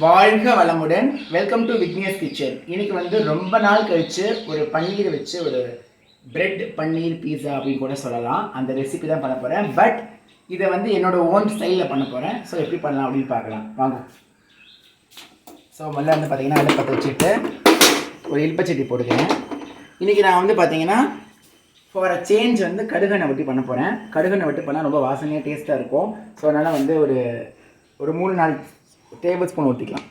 வாழ்க வளமுடன். Welcome to Vignesh kitchen இன்னைக்கு வந்து ரொம்ப நாள் கழித்து ஒரு பன்னீர் வச்சு ஒரு பிரெட் பன்னீர் பீஸா அப்படின்னு கூட சொல்லலாம். அந்த ரெசிபி தான் பண்ண போகிறேன் பட் இதை வந்து என்னோட ஓன் ஸ்டைலில் பண்ண போகிறேன் ஸோ எப்படி பண்ணலாம் அப்படின்னு பார்க்கலாம். வாங்க. ஸோ முதல்ல வந்து பார்த்தீங்கன்னா அதை பற்ற வச்சுட்டு ஒரு இல்பச்சட்டி போட்டுக்கிறேன். இன்றைக்கி நான் வந்து பார்த்தீங்கன்னா ஃபார் அ சேஞ்ச் வந்து கடுகெண்ணெய் வெட்டி பண்ண போகிறேன் கடுகெண்ணெய் வெட்டி பண்ணால் ரொம்ப வாசனையாக டேஸ்ட்டாக இருக்கும். ஸோ அதனால் வந்து ஒரு ஒரு மூணு நாள் டேபிள் ஸ்பூன் ஊற்றிக்கலாம்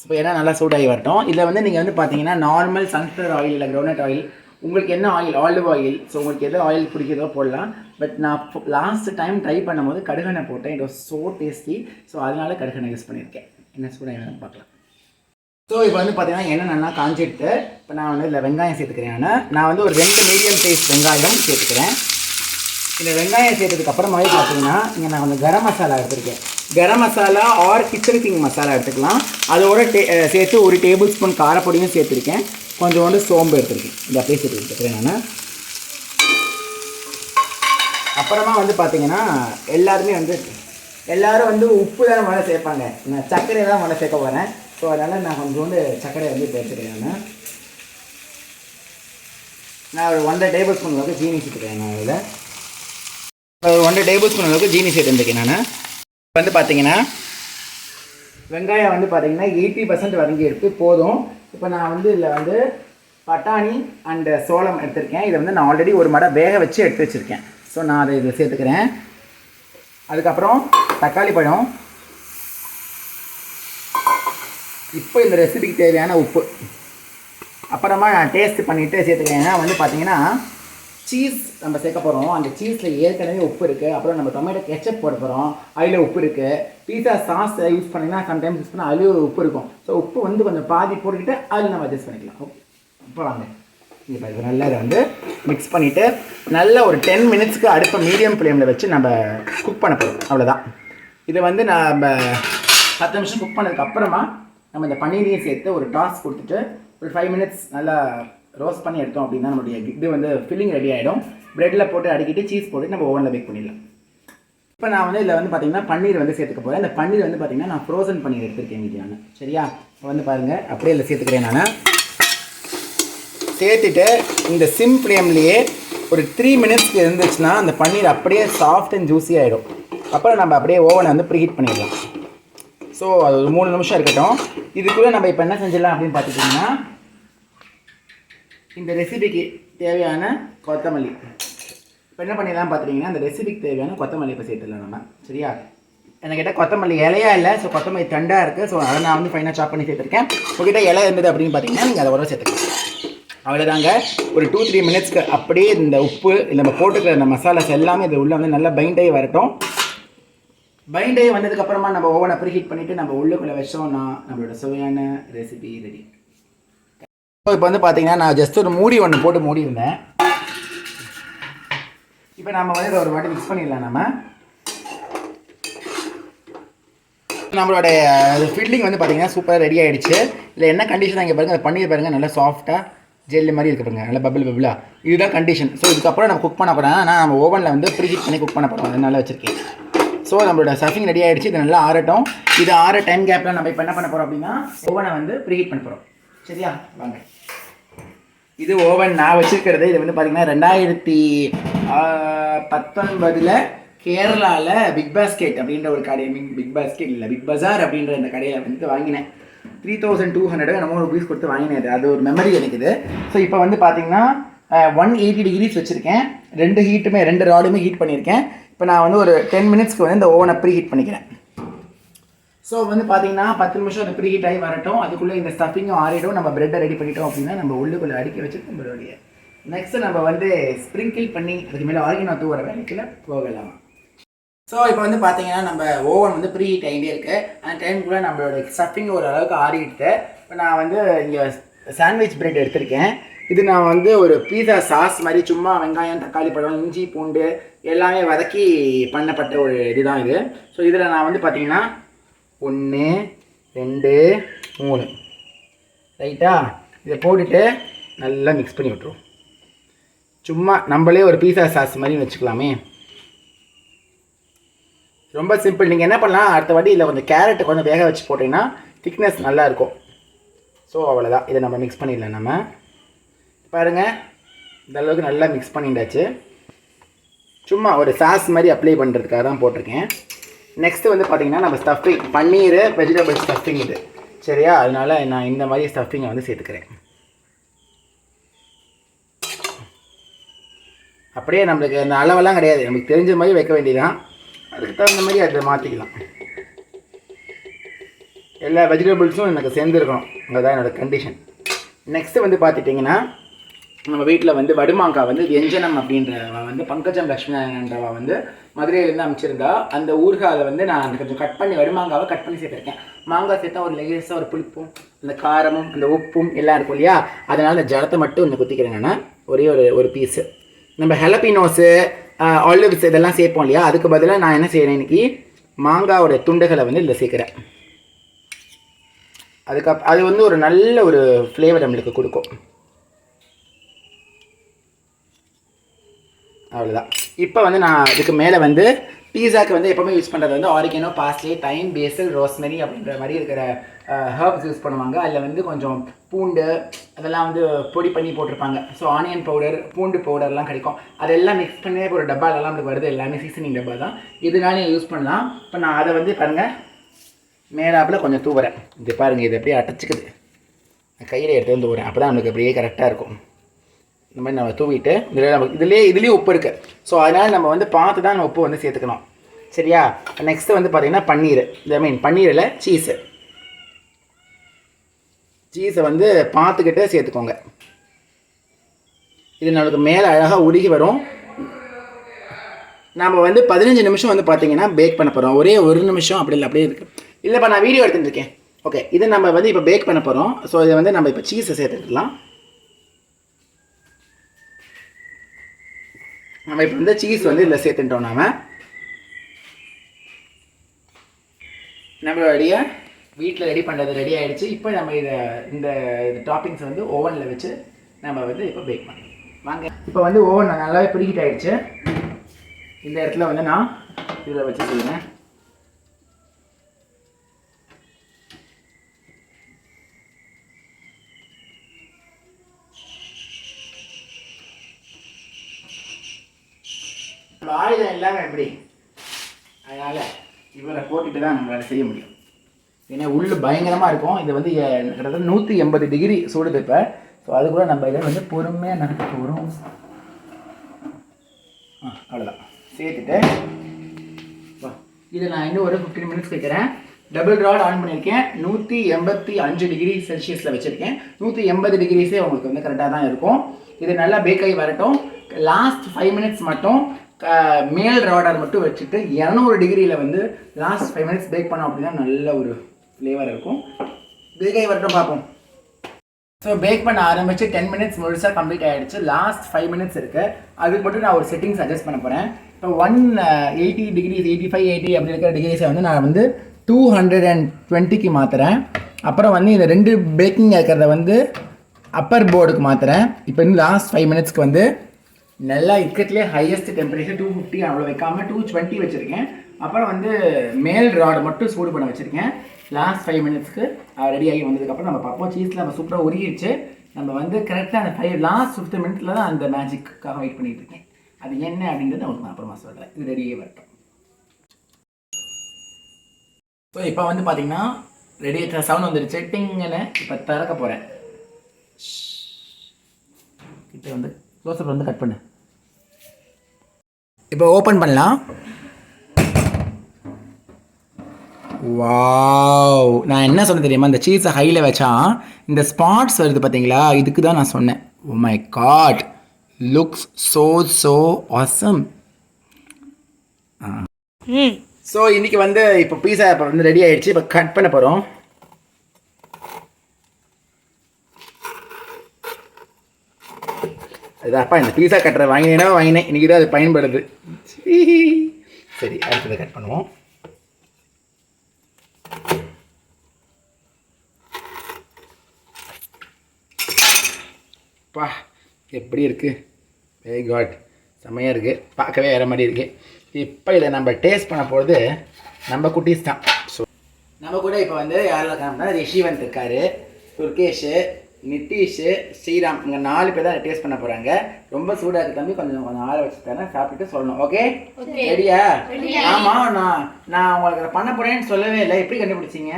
ஸோ ஏன்னா நல்லா சூடாகி வரட்டும். இதில் வந்து நீங்கள் வந்து பார்த்தீங்கன்னா நார்மல் சன்ஃப்ளவர் ஆயில் இல்லை க்ரௌனட் ஆயில் உங்களுக்கு என்ன ஆயில் ஆலிவ் ஆயில் ஸோ உங்களுக்கு எது ஆயில் பிடிக்கிறதோ போடலாம். பட் நான் லாஸ்ட் டைம் ட்ரை பண்ணும்போது கடுகெண்ணெய் போட்டேன். It was so tasty so அதனால கடுகெண்ணெய் யூஸ் பண்ணியிருக்கேன். என்ன சூடாகி வேணும் பார்க்கலாம். ஸோ இப்போ வந்து பார்த்தீங்கன்னா என்ன நல்லா காஞ்சிட்டு இப்போ நான் வந்து இதில் வெங்காயம் சேர்த்துக்கிறேன் நான். நான் வந்து ஒரு ரெண்டு மீடியம் சைஸ் வெங்காயம் சேர்த்துக்கிறேன். இந்த வெங்காயம் சேர்த்ததுக்கு அப்புறமாவே பார்த்தீங்கன்னா இங்கே நான் கொஞ்சம் கரம் மசாலா எடுத்திருக்கேன். Garam masala or kitchen king masala எடுத்துக்கலாம். அதோட டே சேர்த்து ஒரு டேபிள் ஸ்பூன் காரப்பொடியும் சேர்த்துருக்கேன். கொஞ்சோண்டு சோம்பு எடுத்துருக்கேன். இந்த அப்படியே சேர்த்து எடுத்துக்கிறேன் நான். அப்புறமா வந்து பார்த்தீங்கன்னா எல்லாருமே வந்து எல்லோரும் வந்து உப்பு தான் மழை சேர்ப்பாங்க. நான் சர்க்கரை தான் மழை சேர்க்க போகிறேன் ஸோ அதனால் நான் கொஞ்சோண்டு சர்க்கரை வந்து சேர்த்துக்கிறேன் நான். நான் ஒரு ஒன்றரை டேபிள் ஸ்பூன் அளவுக்கு ஜீனி சேர்த்துக்கிறேன் நான் இதில். ஒரு ஒன்றரை டேபிள் ஸ்பூன் அளவுக்கு ஜீனி சேர்த்துருக்கேன் நான். வந்து பார்த்தீங்கன்னா வெங்காயம் வந்து பார்த்தீங்கன்னா எயிட்டி பர்சன்ட் வதங்கி போதும். இப்போ நான் வந்து இதில் வந்து பட்டாணி அண்டு சோளம் எடுத்திருக்கேன். இதை வந்து நான் ஆல்ரெடி ஒரு மடை வேக வச்சு எடுத்து வச்சுருக்கேன். ஸோ நான் அதை இதில் சேர்த்துக்கிறேன். அதுக்கப்புறம் தக்காளி பழம். இப்போ இந்த ரெசிபிக்கு தேவையான உப்பு. அப்புறமா நான் டேஸ்ட் பண்ணிவிட்டு சேர்த்துக்கிறேன். ஏன்னா வந்து பார்த்தீங்கன்னா சீஸ் நம்ம சேர்க்க போகிறோம் அந்த சீஸில் ஏற்கனவே உப்பு இருக்குது அப்புறம் நம்ம டொமேட்டோ கெச்சப் போட போகிறோம் அதில் உப்பு இருக்குது பீஸா சாஸ் யூஸ் பண்ணிங்கன்னா சம்டைம்ஸ் யூஸ் பண்ணால் அதுலேயும் உப்பு இருக்கும். ஸோ உப்பு வந்து கொஞ்சம் பாதி போட்டுக்கிட்டு அதில் நம்ம அட்ஜஸ்ட் பண்ணிக்கலாம். இப்போ வாங்க. இப்போ இது நல்லா இதை வந்து மிக்ஸ் பண்ணிவிட்டு நல்ல ஒரு டென் மினிட்ஸ்க்கு அடுப்பை மீடியம் ஃப்ளேமில் வச்சு நம்ம குக் பண்ண போகிறோம் அவ்வளோதான் இதை வந்து நம்ம பத்து நிமிஷம் குக் பண்ணதுக்கப்புறமா நம்ம இந்த பன்னீரையும் சேர்த்து ஒரு டாஸ் கொடுத்துட்டு ஒரு ஃபைவ் மினிட்ஸ் நல்லா ரோஸ்ட் பண்ணி எடுத்தோம் அப்படின்னா நம்மளுடைய இது வந்து ஃபில்லிங் ரெடி ஆகிடும் ப்ரெட்டில் போட்டு அடிக்கிட்டு சீஸ் போட்டு நம்ம ஓவனில் பேக் பண்ணிடலாம். இப்போ நான் வந்து இதில் வந்து பார்த்தீங்கன்னா பன்னீர் வந்து சேர்த்துக்க போகிறேன் இந்த பன்னீர் வந்து பார்த்தீங்கன்னா நான் ஃப்ரோசன் பன்னீர் எடுத்துருக்கேன் வீட்டு நான் சரியா? இப்போ வந்து பாருங்கள் அப்படியே இதில் சேர்த்துக்கிறேன் நான். சேர்த்துட்டு இந்த சிம் ஃப்ளேம்லேயே ஒரு த்ரீ மினிட்ஸ்க்கு இருந்துச்சுன்னா அந்த பன்னீர் அப்படியே சாஃப்ட் அண்ட் ஜூஸி ஆகிடும் அப்புறம் நம்ம அப்படியே ஓவனை வந்து ப்ரீஹீட் பண்ணிடலாம். ஸோ அது ஒரு மூணு நிமிஷம் இருக்கட்டும். இதுக்குள்ளே நம்ம இப்போ என்ன செஞ்சிடலாம் அப்படின்னு பார்த்துட்டிங்கன்னா இந்த ரெசிபிக்கு தேவையான கொத்தமல்லி. இப்போ என்ன பண்ணிடலாம் பார்த்துட்டிங்கன்னா அந்த ரெசிபிக்கு தேவையான கொத்தமல்லி இப்போ சேர்த்துடலாம் நம்ம. சரியா? என்கிட்ட கொத்தமல்லி இலையா இல்லை ஸோ கொத்தமல்லி தண்டாக இருக்குது ஸோ அதை நான் வந்து ஃபைனாக சாப் பண்ணி சேர்த்துருக்கேன். உங்ககிட்ட இலை இருந்தது அப்படின்னு பார்த்தீங்கன்னா நீங்கள் அதை உடனே சேர்த்துக்கலாம். அவ்வளோதாங்க ஒரு டூ த்ரீ மினிட்ஸ்க்கு அப்படியே இந்த உப்பு இல்லை நம்ம போட்டுக்கிற இந்த மசாலாஸ் எல்லாமே இது உள்ளே வந்து நல்லா பைண்டே வரட்டும். பைண்டே வந்ததுக்கப்புறமா நம்ம ஓவனை ப்ரீஹீட் பண்ணிவிட்டு நம்ம உள்ளுக்குள்ளே வச்சோம்னா நம்மளோட சுவையான ரெசிபி ரெடி இப்போ வந்து பார்த்தீங்கன்னா நான் ஜஸ்ட் ஒரு மூடி ஒன்று போட்டு மூடி இருந்தேன் இப்போ நம்ம வந்து இதை ஒரு வாட்டி மிக்ஸ் பண்ணிடலாம் நம்ம நம்மளோட ஃபில்லிங் வந்து பார்த்தீங்கன்னா சூப்பராக ரெடி ஆகிடுச்சு இல்லை என்ன கண்டிஷன் இங்கே பாருங்கள் அதை பண்ணி பாருங்கள் நல்லா சாஃப்ட்டாக ஜெல்லு மாதிரி இருக்கு பாருங்கள் நல்லா பபிள் பபிளா இதுதான் கண்டிஷன் ஸோ இதுக்கப்புறம் நம்ம குக் பண்ண போகிறேன் ஆனால் நம்ம ஓவனில் வந்து ப்ரீஹீட் பண்ணி குக் பண்ண போகிறோம் அதனால வச்சுருக்கேன். ஸோ நம்மளோட சர்ஃபிங் ரெடி ஆகிடுச்சு இது நல்லா ஆறட்டும். இது ஆற டைம் கேப்பில் நம்ம இப்போ என்ன பண்ண போகிறோம் அப்படின்னா ஓவனை வந்து ப்ரீஹீட் பண்ண போகிறோம் சரியா? வாங்க. இது ஓவன் நான் வச்சுருக்கிறது இது வந்து பார்த்தீங்கன்னா ரெண்டாயிரத்தி பத்தொன்பதில் கேரளாவில் பிக் பாஸ்கெட் அப்படின்ற ஒரு கடை மீன் பிக் பாஸ்கெட் இல்லை பிக் பஜார் அப்படின்ற இந்த கடையில் வந்து வாங்கினேன். த்ரீ தௌசண்ட் டூ ஹண்ட்ரட் நம்ம ருபீஸ் கொடுத்து வாங்கினது அது ஒரு மெமரி எனக்கு இது. ஸோ இப்போ வந்து பார்த்தீங்கன்னா ஒன் எயிட்டி டிகிரிஸ் வச்சுருக்கேன். ரெண்டு ஹீட்டுமே ரெண்டு ராடுமே ஹீட் பண்ணியிருக்கேன் இப்போ நான் வந்து ஒரு டென் மினிட்ஸ்க்கு வந்து இந்த ஓவனை ப்ரீ ஹீட் பண்ணிக்கிறேன். ஸோ வந்து பார்த்தீங்கன்னா பத்து நிமிஷம் அது ப்ரீ ஹீட் ஆகி வரட்டும். அதுக்குள்ளே இந்த ஸ்டஃபிங்கும் ஆறிடும். நம்ம ப்ரெட்டை ரெடி பண்ணிட்டோம் அப்படின்னா நம்ம உள்ளுக்குள்ளே அடுக்கி வச்சுட்டு நம்மளுடைய நெக்ஸ்ட் நம்ம வந்து ஸ்ப்ரிங்கிள் பண்ணி அதுக்கு மேலே ஆர்கினோ தூவர வேலைக்குள்ள போகலாம். ஸோ இப்போ வந்து பார்த்தீங்கன்னா நம்ம ஓவன் வந்து ப்ரீ ஹீட் ஆகிட்டே இருக்கு. அந்த டைமுக்குள்ளே நம்மளோட ஸ்டஃபிங் ஓரளவுக்கு ஆறிட்டு இப்போ நான் வந்து இங்கே சாண்ட்விச் பிரெட் எடுத்திருக்கேன். இது நான் வந்து ஒரு பீஸா சாஸ் மாதிரி சும்மா வெங்காயம் தக்காளி பழம் இஞ்சி பூண்டு எல்லாமே வதக்கி பண்ணப்பட்ட ஒரு இதுதான் இது. ஸோ இதில் நான் வந்து பார்த்தீங்கன்னா ஒன்று ரெண்டு மூணு. ரைட்டா? இதை போட்டுட்டு நல்லா மிக்ஸ் பண்ணி விட்ருவோம் சும்மா நம்மளே ஒரு பீஸா சாஸ் மாதிரி வச்சுக்கலாமே. ரொம்ப சிம்பிள் நீங்கள் என்ன பண்ணலாம்? அடுத்த வாட்டி இதில் கொஞ்சம் கேரட் கொஞ்சம் வேக வச்சு போட்டிங்கன்னா திக்னஸ் நல்லா இருக்கும் ஸோ அவ்வளோதான் இதை நம்ம மிக்ஸ் பண்ணிடலாம் நம்ம. பாருங்கள் இந்த அளவுக்கு நல்லா மிக்ஸ் பண்ணிட்டாச்சு சும்மா ஒரு சாஸ் மாதிரி அப்ளை பண்ணுறதுக்காக தான் போட்டிருக்கேன். நெக்ஸ்ட்டு வந்து பார்த்தீங்கன்னா நம்ம ஸ்டஃபிங் பன்னீர் வெஜிடபிள் ஸ்டஃபிங் இது. சரியா? அதனால நான் இந்த மாதிரி ஸ்டஃபிங்கை வந்து சேர்த்துக்கிறேன். அப்படியே நம்மளுக்கு அந்த அளவெல்லாம் கிடையாது. நமக்கு தெரிஞ்ச மாதிரி வைக்க வேண்டியதான் அதுக்கு தகுந்த மாதிரி அதை மாற்றிக்கலாம் எல்லா வெஜிடபிள்ஸும் எனக்கு சேர்ந்துருக்கணும். அதுதான் என்னோடய கண்டிஷன் நெக்ஸ்ட்டு வந்து பார்த்துட்டிங்கன்னா நம்ம வீட்டில் வந்து வடுமாங்காய் வந்து வெஞ்சனம் அப்படின்றவ வந்து பங்கஜம் லக்ஷ்மணன்றவ வந்து மதுரையிலேருந்து அமைச்சிருந்தா அந்த ஊர்காலை வந்து நான் கொஞ்சம் கட் பண்ணி வருமாங்காவை கட் பண்ணி சேர்த்துருக்கேன். மாங்காய் சேர்த்தா ஒரு லேசாக ஒரு புளிப்பும் அந்த காரமும் அந்த உப்பும் எல்லாம் இருக்கும் இல்லையா? அதனால் அந்த ஜலத்தை மட்டும் கொஞ்சம் குத்திக்கிறேன் நான். ஒரே ஒரு ஒரு பீஸு நம்ம ஹெலப்பினோஸு ஆலிவ்ஸ் இதெல்லாம் சேர்ப்போம் இல்லையா? அதுக்கு பதிலாக நான் என்ன செய்கிறேன் இன்னைக்கு? மாங்காவோட துண்டுகளை வந்து இதில் சேர்க்குறேன். அதுக்கப் அது வந்து ஒரு நல்ல ஒரு ஃப்ளேவர் நம்மளுக்கு கொடுக்கும். அவ்வளோதான் இப்போ வந்து நான் இதுக்கு மேலே வந்து பீஸாக்கு வந்து எப்போவுமே யூஸ் பண்ணுறது வந்து oregano parsley thyme basil rosemary அப்படின்ற மாதிரி இருக்கிற ஹர்ப்ஸ் யூஸ் பண்ணுவாங்க. அதில் வந்து கொஞ்சம் பூண்டு அதெல்லாம் வந்து பொடி பண்ணி போட்டிருப்பாங்க. ஸோ ஆனியன் பவுடர் பூண்டு பவுடர்லாம் கிடைக்கும். அதெல்லாம் மிக்ஸ் பண்ணி ஒரு டப்பாலெல்லாம் நம்மளுக்கு வருது எல்லாமே சீசனிங் டப்பா தான். இதனால யூஸ் பண்ணலாம். இப்போ நான் அதை வந்து பாருங்கள் மேலாப்பில் கொஞ்சம் தூவுறேன். இது பாருங்கள் இது அப்படியே அடைச்சிக்குது. கையில் எடுத்து வந்து தூவுறேன். அப்போ தான் நம்மளுக்கு அப்படியே கரெக்டாக இருக்கும். இந்த மாதிரி நம்ம தூவிட்டு இதில் நம்ம இதுலேயே இதுலேயும் உப்பு இருக்குது ஸோ அதனால் நம்ம வந்து பார்த்து தான் உப்பு வந்து சேர்த்துக்கணும். சரியா? நெக்ஸ்ட்டு வந்து பார்த்திங்கன்னா பன்னீர். ஐ மீன் பன்னீரில் சீஸு சீஸை வந்து பார்த்துக்கிட்டே சேர்த்துக்கோங்க. இது நம்மளுக்கு மேலே அழகாக உருகி வரும். நம்ம வந்து பதினஞ்சு நிமிஷம் வந்து பார்த்தீங்கன்னா பேக் பண்ண போகிறோம் ஒரே ஒரு நிமிஷம் அப்படி இல்லை அப்படியே இருக்குது இல்லைப்பா நான் வீடியோ எடுத்துகிட்டு இருக்கேன். ஓகே இதை நம்ம வந்து இப்போ பேக் பண்ண போகிறோம் ஸோ இதை வந்து நம்ம இப்போ சீஸை சேர்த்துக்கலாம். நம்ம இப்போ வந்து சீஸ் வந்து இதில் சேர்த்துட்டோம் நாம. நம்மளுடைய வீட்டில் ரெடி பண்ணுறது ரெடி ஆகிடுச்சு இப்போ நம்ம இதை இந்த டாப்பிங்ஸ் வந்து ஓவனில் வச்சு நம்ம வந்து இப்போ பேக் பண்ணலாம். வாங்க. இப்போ வந்து ஓவன் நல்லாவே பிடிக்கிட்டு ஆகிடுச்சு இந்த இடத்துல வந்து நான் இதில் வச்சு செய்வேன் நம்ம ஆயுதம் இல்லாமல் எப்படி? அதனால் இவரை போட்டுட்டு தான் நம்மளால் செய்ய முடியும். ஏன்னா உள்ளு பயங்கரமாக இருக்கும். இது வந்து எ- கிட்டத்தட்ட நூற்றி எண்பது டிகிரி சூடுது இப்போ ஸோ அது கூட நம்ம இதில் வந்து பொறுமையாக நடக்க போகிறோம் ஆ அவ்வளோதான் சேர்த்துட்டு வா. இதை நான் இன்னும் ஒரு ஃபிஃப்டீன் மினிட்ஸ் வைக்கிறேன். டபுள் ராட் ஆன் பண்ணியிருக்கேன். நூற்றி எண்பத்தி அஞ்சு டிகிரி செல்சியஸில் வச்சுருக்கேன். நூற்றி எண்பது டிகிரிஸே உங்களுக்கு வந்து கரெக்டாக தான் இருக்கும். இது நல்லா பேக் ஆகி வரட்டும். லாஸ்ட் ஃபைவ் மினிட்ஸ் மட்டும் மேல் ராடார் மட்டும் வச்சுட்டு இரநூறு டிகிரியில் வந்து லாஸ்ட் ஃபைவ் மினிட்ஸ் பேக் பண்ணோம் அப்படின்னா நல்ல ஒரு ஃப்ளேவர் இருக்கும். பேக் வரட்டும் பார்ப்போம். ஸோ பேக் பண்ண ஆரம்பிச்சு டென் மினிட்ஸ் முழுசாக கம்ப்ளீட் ஆகிடுச்சு லாஸ்ட் ஃபைவ் மினிட்ஸ் இருக்குது அதுக்கு மட்டும் நான் ஒரு செட்டிங்ஸ் அட்ஜஸ்ட் பண்ண போகிறேன் இப்போ one eighty degrees eighty five eighty அப்படி இருக்கிற டிகிரிஸை வந்து நான் வந்து டூ ஹண்ட்ரட் அண்ட் டுவெண்ட்டிக்கு மாற்றுறேன் அப்புறம் வந்து இந்த ரெண்டு பேக்கிங் இருக்கிறத வந்து அப்பர் போர்டுக்கு மாற்றுறேன் இப்போ இன்னும் லாஸ்ட் ஃபைவ் மினிட்ஸ்க்கு வந்து நல்லா இருக்கிறதுலே ஹையஸ்ட் டெம்பரேச்சர் டூ ஃபிஃப்டி அவ்வளோ வைக்காம டூ டுவெண்ட்டி வச்சுருக்கேன். அப்புறம் வந்து மேல் ராடு மட்டும் சூடு பண்ண வச்சுருக்கேன். லாஸ்ட் ஃபைவ் மினிட்ஸ்க்கு ரெடி ஆகி வந்ததுக்கப்புறம் நம்ம பார்ப்போம். சீஸில் நம்ம சூப்பராக உருகிடுச்சு நம்ம வந்து கரெக்டாக அந்த ஃபைவ் லாஸ்ட் ஃபிஃப்த் மினிட்ல தான் அந்த மேஜிக்காக வெயிட் பண்ணிகிட்டு இருக்கேன். அது என்ன அப்படின்றத உங்களுக்கு நான் அப்புறமா சொல்கிறேன் இது ரெடியே வரட்டும். ஸோ இப்போ வந்து பார்த்தீங்கன்னா ரெடி சவுண்ட் வந்துடுச்சு டிங்குன்னு இப்போ திறக்க போகிறேன் கிட்ட வந்து க்ளோஸ்அப் வந்து கட் பண்ணு. இப்போ ஓப்பன் பண்ணலாம். வாவ் நான் என்ன சொன்னேன் தெரியுமா? இந்த சீஸை ஹையில் வச்சா இந்த ஸ்பாட்ஸ் வருது பார்த்தீங்களா? இதுக்கு தான் நான் சொன்னேன். ஓ my god looks so so awesome. ம். ஸோ இன்னைக்கு வந்து இப்போ பீஸா இப்போ வந்து ரெடி ஆயிடுச்சு. இப்போ கட் பண்ண போகிறோம் இதாப்பா இந்த பீஸா கட்டுற வாங்கினேன்னா வாங்கினேன் இன்றைக்கி தான் அது பயன்படுது. சீ. சரி அடுத்ததை கட் பண்ணுவோம். பா எப்படி இருக்குது வெரி குட் செம்மையாக இருக்குது பார்க்கவே வேறு மாதிரி இருக்குது இப்போ இதை நம்ம டேஸ்ட் பண்ண போகிறது நம்ம குட்டீஸ் தான். ஸோ நம்ம கூட இப்போ வந்து யாரெல்லாம் இருக்காங்கன்னா ரிஷிவந்த் இருக்காரு துர்கேஷு நிதிஷ் ஸ்ரீராம் இங்கே நாலு பேர் தான் டேஸ்ட் பண்ண போகிறாங்க ரொம்ப சூடாக இருக்கு தம்பி. கொஞ்சம் கொஞ்சம் ஆற வச்சு தரேன். சாப்பிட்டுட்டு சொல்லணும். ஓகே ரெடியா ஆமாம் நான் நான் உங்களுக்கு அதை பண்ண போகிறேன்னு சொல்லவே இல்லை. எப்படி கண்டுபிடிச்சீங்க?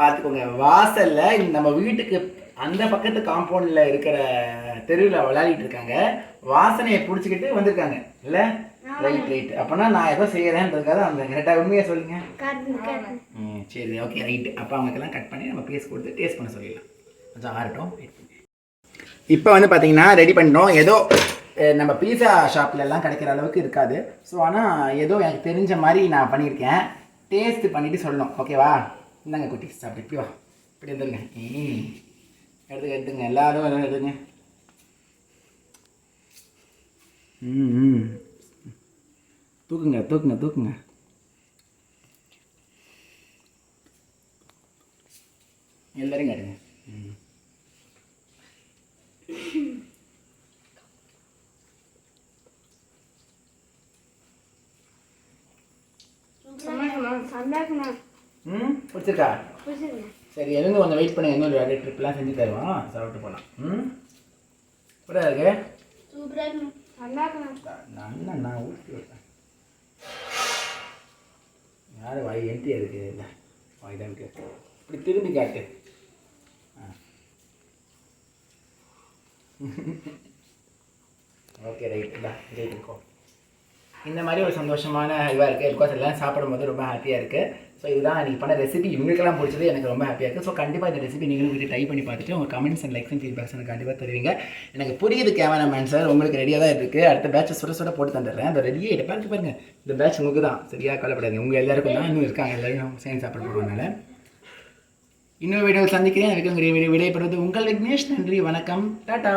பார்த்துக்கோங்க. வாசல்ல நம்ம வீட்டுக்கு அந்த பக்கத்து காம்பவுண்ட்ல இருக்கிற தெருவில் விளையாடிட்டு இருக்காங்க. வாசனையை பிடிச்சிக்கிட்டு வந்திருக்காங்க. இல்ல? ரைட் ரைட் அப்பனா நான் ஏதோ செய்யறேன்றதுக்காக அந்த கரெக்டாக உண்மையை சொல்லுங்க. ம், சரி ஓகே ரைட் அப்போ அவங்களுக்கெல்லாம் கட் பண்ணி நம்ம பீஸ் கொடுத்து டேஸ்ட் பண்ண சொல்லிடலாம். கொஞ்சம் ஆறட்டும் இப்போ வந்து பார்த்தீங்கன்னா ரெடி பண்ணிட்டோம் ஏதோ நம்ம பீஸா ஷாப்லலாம் கிடைக்கிற அளவுக்கு இருக்காது. ஸோ ஆனால் ஏதோ எனக்கு தெரிஞ்ச மாதிரி நான் பண்ணியிருக்கேன். டேஸ்ட் பண்ணிவிட்டு சொல்லணும் ஓகேவா இந்தாங்க குட்டி சாப்பிட்டு இப்படி வா. இப்படி எடுத்துங்க ம். எடுத்துங்க எடுத்துங்க. எல்லாரும் எல்லாம் எடுத்துங்க. ம் ம். தூக்குங்க தூக்குங்க தூக்குங்க எல்லாரையும் காட்டுங்க ம் பிடிச்சிருக்கா? சரி எழுந்து கொஞ்சம் வெயிட் பண்ணுங்க. இன்னொரு ரெண்டு ட்ரிப்லாம் செஞ்சு தருவோம். சாப்பிட்டு போகலாம் ம்? கூட இருக்கு நல்லா நான் ஊற்றி விட்டேன். யார் வாய் எம்டியாக இருக்கு இல்லை வாய் தான் இருக்கு இப்படி திரும்பி காட்டு. ஓகே ரைட் இல்லை ரைட் இந்த மாதிரி ஒரு சந்தோஷமான இதுவாக இருக்குது பிகாஸ் எல்லாம் சாப்பிடும்போது ரொம்ப ஹாப்பியாக இருக்குது ஸோ இதுதான் நீங்கள் பண்ண ரெசிபி இவங்களுக்கெல்லாம் பிடிச்சது எனக்கு ரொம்ப ஹாப்பியாக இருக்குது ஸோ கண்டிப்பாக இந்த ரெசிபி நீங்களும் வீட்டு ட்ரை பண்ணி பார்த்துட்டு உங்கள் comments and likes and feedbacks எனக்கு கண்டிப்பாக தருவீங்க. எனக்கு புரியுது கேமராமேன் சார் உங்களுக்கு ரெடியாக தான் இருக்குது அடுத்த பேட்ச் சுட சுட போட்டு தந்துடுறேன். அந்த ரெடியே இதை பார்த்து பாருங்கள் இந்த பேட்ச் உங்களுக்கு தான் சரியாக கவலைப்படாது உங்கள் எல்லாருக்கும் தான். இன்னும் இருக்காங்க. எல்லாரும் சேர்ந்து சாப்பிட போகிறதுனால இன்னொரு வீடியோ சந்திக்கிறேன். எனக்கு உங்கள் விடைபெறுவது உங்கள் விக்னேஷ். நன்றி. வணக்கம். டாட்டா